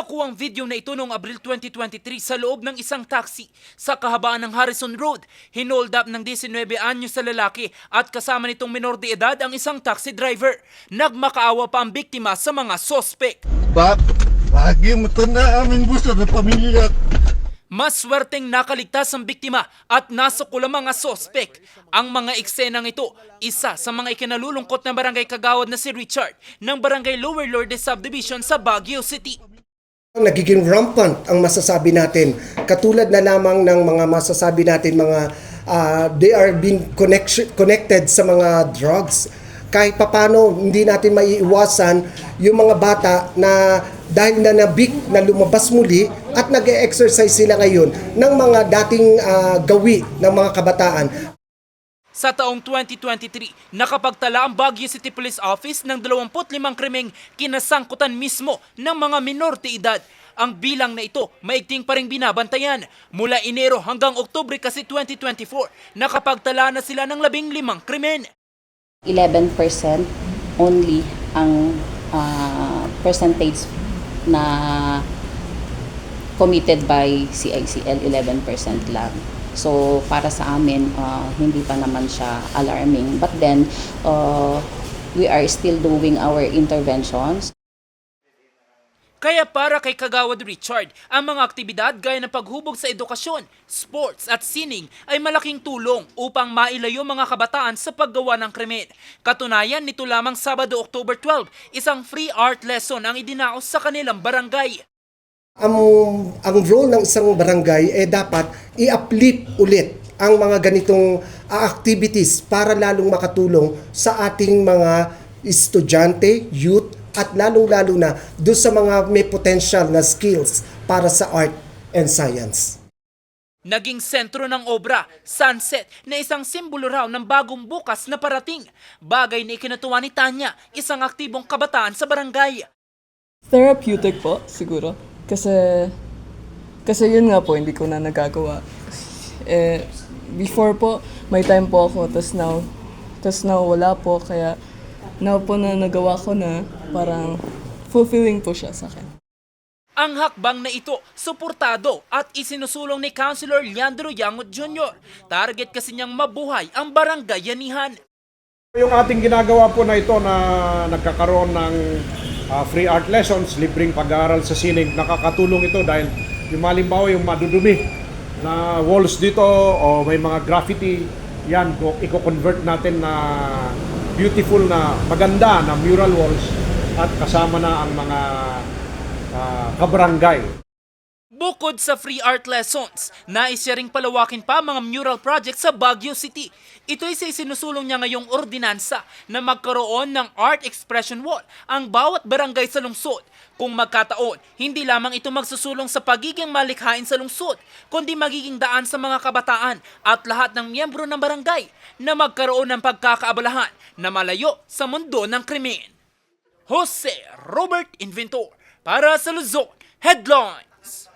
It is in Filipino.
Sa kuwang video na ito noong Abril 2023 sa loob ng isang taxi sa kahabaan ng Harrison Road, hinold up ng 19 anyos sa lalaki at kasama nitong minor de edad ang isang taxi driver. Nagmakaawa pa ang biktima sa mga sospek. Bak, lagi mo ito na aming gusto ng pamilya. Mas swerteng nakaligtas ang biktima at nasukul ang mga sospek. Ang mga eksenang ito, isa sa mga ikinalulungkot na barangay kagawad na si Richard ng barangay Lower Lourdes Subdivision sa Baguio City. Nagiging rampant ang masasabi natin. Katulad na lamang ng mga masasabi natin mga ah, they are being connection, connected sa mga drugs. Kahit papano hindi natin maiiwasan yung mga bata na dahil na nabik na lumabas muli at nag-exercise sila ngayon ng mga dating ah, gawi ng mga kabataan. Sa taong 2023, nakapagtala ang Baguio City Police Office ng 25 krimeng kinasangkutan mismo ng mga minor de edad. Ang bilang na ito, maigting pa rin binabantayan. Mula Enero hanggang Oktubre kasi 2024, nakapagtala na sila ng 15 krimen. 11% only ang ah, percentage na committed by CICL, 11% lang. So, para sa amin, ah, hindi pa naman siya alarming. But then, ah, we are still doing our interventions. Kaya para kay Kagawad Richard, ang mga aktibidad gaya ng paghubog sa edukasyon, sports at sining ay malaking tulong upang mailayo mga kabataan sa paggawa ng krimen. Katunayan, nito lamang Sabado, October 12, isang free art lesson ang idinaos sa kanilang barangay. Ang ang role ng isang barangay eh dapat i-uplift ulit ang mga ganitong ah, activities para lalong makatulong sa ating mga estudyante, youth at lalong-lalo na doon sa mga may potential na skills para sa art and science. Naging sentro ng obra, Sunset, na isang simbolo raw ng bagong bukas na parating. Bagay na ikinatuwa ni Tanya, isang aktibong kabataan sa barangay. Therapeutic po, siguro. Kasi, kasi yun nga po, hindi ko na nagagawa. Eh, before po, may time po ako, tas now, tas now wala po, kaya now po na nagawa ko na, parang fulfilling po siya sa akin. Ang hakbang na ito, suportado at isinusulong ni Councilor Leandro Yangot Jr. Target kasi niyang mabuhay ang barangayanihan. Yung ating ginagawa po na ito na nagkakaroon ng ah, free art lessons, libreng pag-aaral sa sining, nakakatulong ito dahil yung malimbawa yung madudumi na walls dito o may mga graffiti, yan, i-convert natin na beautiful na maganda na mural walls at kasama na ang mga ah, kabarangay. Bukod sa free art lessons, nais niya ring palawakin pa mga mural projects sa Baguio City. Ito'y sa isinusulong niya ngayong ordinansa na magkaroon ng art expression wall ang bawat barangay sa lungsod. Kung magkataon, hindi lamang ito magsusulong sa pagiging malikhain sa lungsod, kundi magiging daan sa mga kabataan at lahat ng miyembro ng barangay na magkaroon ng pagkakaabalahan na malayo sa mundo ng krimen. Jose Robert Inventor para sa Luzon Headlines.